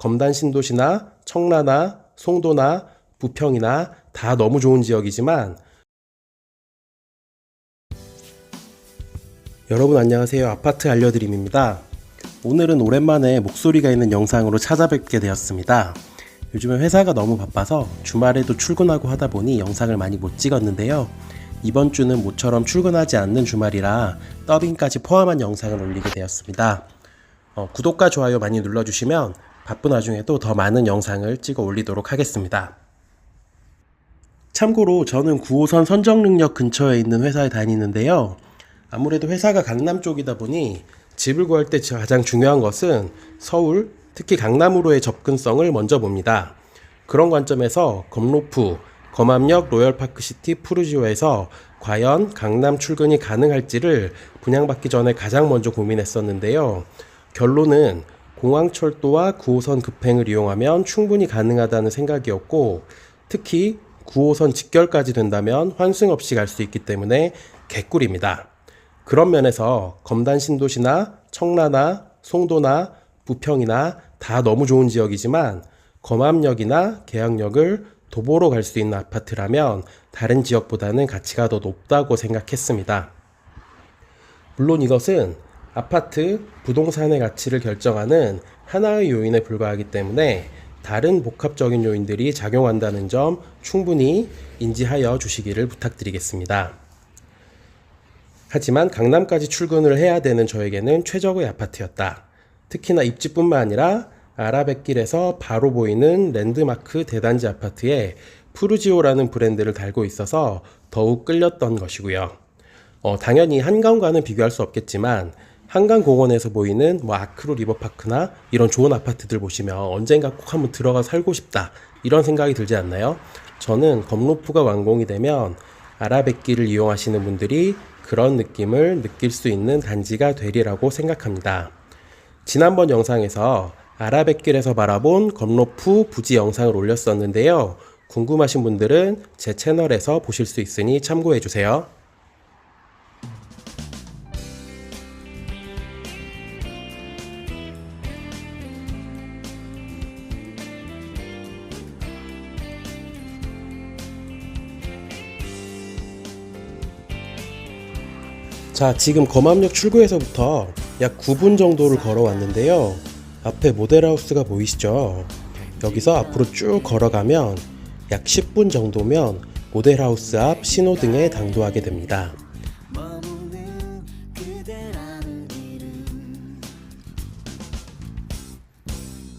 검단 신도시나 청라나 송도나 부평이나 다 너무 좋은 지역이지만 여러분 안녕하세요. 아파트 알려드림입니다. 오늘은 오랜만에 목소리가 있는 영상으로 찾아뵙게 되었습니다. 요즘에 회사가 너무 바빠서 주말에도 출근하고 하다 보니 영상을 많이 못 찍었는데요. 이번 주는 모처럼 출근하지 않는 주말이라 더빙까지 포함한 영상을 올리게 되었습니다. 어, 구독과 좋아요 많이 눌러주시면 바쁜 와중에도 더 많은 영상을 찍어 올리도록 하겠습니다. 참고로 저는 9호선 선정능력 근처에 있는 회사에 다니는데요. 아무래도 회사가 강남 쪽이다 보니 집을 구할 때 가장 중요한 것은 서울, 특히 강남으로의 접근성을 먼저 봅니다. 그런 관점에서 검로프, 검암역 로열파크시티 푸르지오에서 과연 강남 출근이 가능할지를 분양받기 전에 가장 먼저 고민했었는데요. 결론은 공항철도와 9호선 급행을 이용하면 충분히 가능하다는 생각이었고 특히 9호선 직결까지 된다면 환승 없이 갈 수 있기 때문에 개꿀입니다. 그런 면에서 검단 신도시나 청라나 송도나 부평이나 다 너무 좋은 지역이지만 검암역이나 계양역을 도보로 갈 수 있는 아파트라면 다른 지역보다는 가치가 더 높다고 생각했습니다. 물론 이것은 아파트, 부동산의 가치를 결정하는 하나의 요인에 불과하기 때문에 다른 복합적인 요인들이 작용한다는 점 충분히 인지하여 주시기를 부탁드리겠습니다. 하지만 강남까지 출근을 해야 되는 저에게는 최적의 아파트였다. 특히나 입지뿐만 아니라 아라뱃길에서 바로 보이는 랜드마크 대단지 아파트에 푸르지오라는 브랜드를 달고 있어서 더욱 끌렸던 것이고요. 어, 당연히 한강과는 비교할 수 없겠지만 한강공원에서 보이는 뭐 아크로 리버파크나 이런 좋은 아파트들 보시면 언젠가 꼭 한번 들어가 살고 싶다 이런 생각이 들지 않나요? 저는 검로프가 완공이 되면 아라뱃길을 이용하시는 분들이 그런 느낌을 느낄 수 있는 단지가 되리라고 생각합니다. 지난번 영상에서 아라뱃길에서 바라본 검로프 부지 영상을 올렸었는데요. 궁금하신 분들은 제 채널에서 보실 수 있으니 참고해 주세요. 자, 지금 검암역 출구에서부터 약 9분 정도를 걸어왔는데요. 앞에 모델하우스가 보이시죠? 여기서 앞으로 쭉 걸어가면 약 10분 정도면 모델하우스 앞 신호등에 당도하게 됩니다.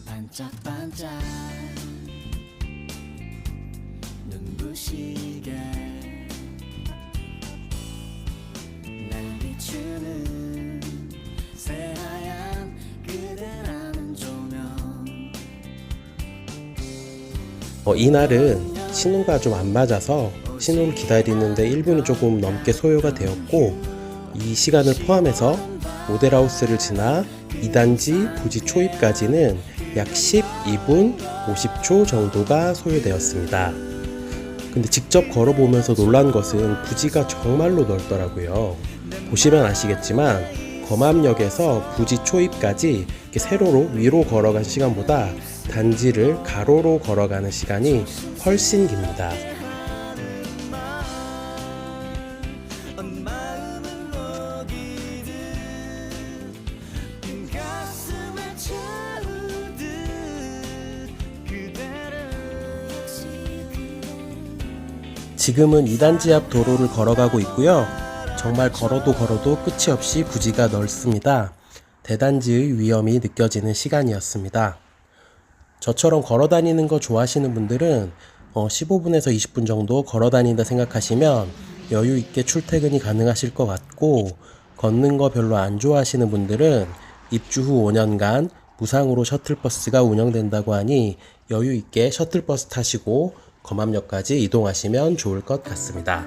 반짝반짝 눈부시게 어, 이날은 신호가 좀 안 맞아서 신호를 기다리는데 1분이 조금 넘게 소요가 되었고 이 시간을 포함해서 모델하우스를 지나 2단지 부지 초입까지는 약 12분 50초 정도가 소요되었습니다. 근데 직접 걸어보면서 놀란 것은 부지가 정말로 넓더라고요. 보시면 아시겠지만 검암역에서 부지 초입까지 세로로 위로 걸어간 시간보다 단지를 가로로 걸어가는 시간이 훨씬 깁니다. 지금은 2단지 앞 도로를 걸어가고 있고요. 정말 걸어도 걸어도 끝이 없이 부지가 넓습니다. 대단지의 위험이 느껴지는 시간이었습니다. 저처럼 걸어 다니는 거 좋아하시는 분들은 어, 15분에서 20분 정도 걸어 다닌다 생각하시면 여유 있게 출퇴근이 가능하실 것 같고 걷는 거 별로 안 좋아하시는 분들은 입주 후 5년간 무상으로 셔틀버스가 운영된다고 하니 여유 있게 셔틀버스 타시고 검암역까지 이동하시면 좋을 것 같습니다.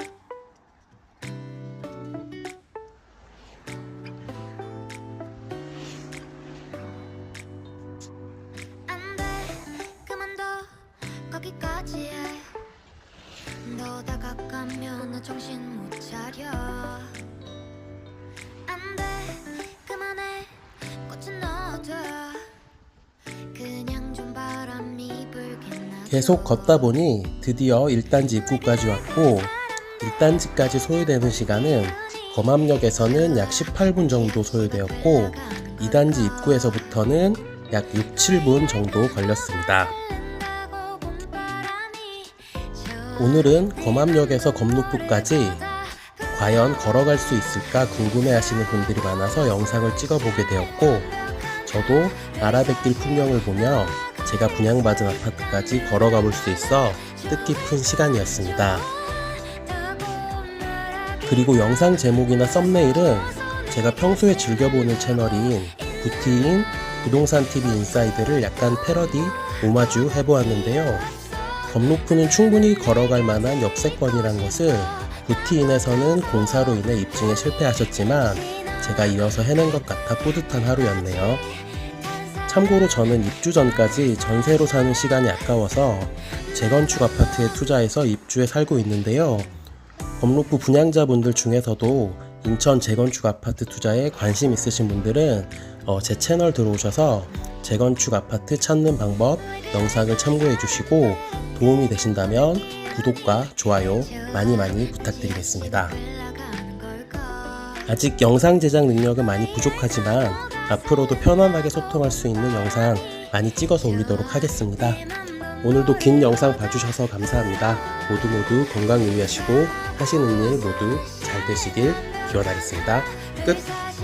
계속 걷다 보니 드디어 1단지 입구까지 왔고 1단지까지 소요되는 시간은 검암역에서는 약 18분 정도 소요되었고 2단지 입구에서부터는 약 6, 7분 정도 걸렸습니다. 오늘은 검암역에서 검루프까지 과연 걸어갈 수 있을까 궁금해 하시는 분들이 많아서 영상을 찍어보게 되었고 저도 나라백길 풍경을 보며 제가 분양받은 아파트까지 걸어가 볼 수 있어 뜻깊은 시간이었습니다. 그리고 영상 제목이나 썸네일은 제가 평소에 즐겨보는 채널인 부티인 부동산 TV 인사이드를 약간 패러디, 오마주 해보았는데요. 검로프는 충분히 걸어갈 만한 역세권이란 것을 부티인에서는 공사로 인해 입증에 실패하셨지만 제가 이어서 해낸 것 같아 뿌듯한 하루였네요. 참고로 저는 입주 전까지 전세로 사는 시간이 아까워서 재건축 아파트에 투자해서 입주해 살고 있는데요. 검로프 분양자분들 중에서도 인천 재건축 아파트 투자에 관심 있으신 분들은 어, 제 채널 들어오셔서 재건축 아파트 찾는 방법 영상을 참고해 주시고 도움이 되신다면 구독과 좋아요 많이 많이 부탁드리겠습니다. 아직 영상 제작 능력은 많이 부족하지만 앞으로도 편안하게 소통할 수 있는 영상 많이 찍어서 올리도록 하겠습니다. 오늘도 긴 영상 봐주셔서 감사합니다. 모두 모두 건강 유의하시고 하시는 일 모두 잘 되시길 기원하겠습니다. 끝!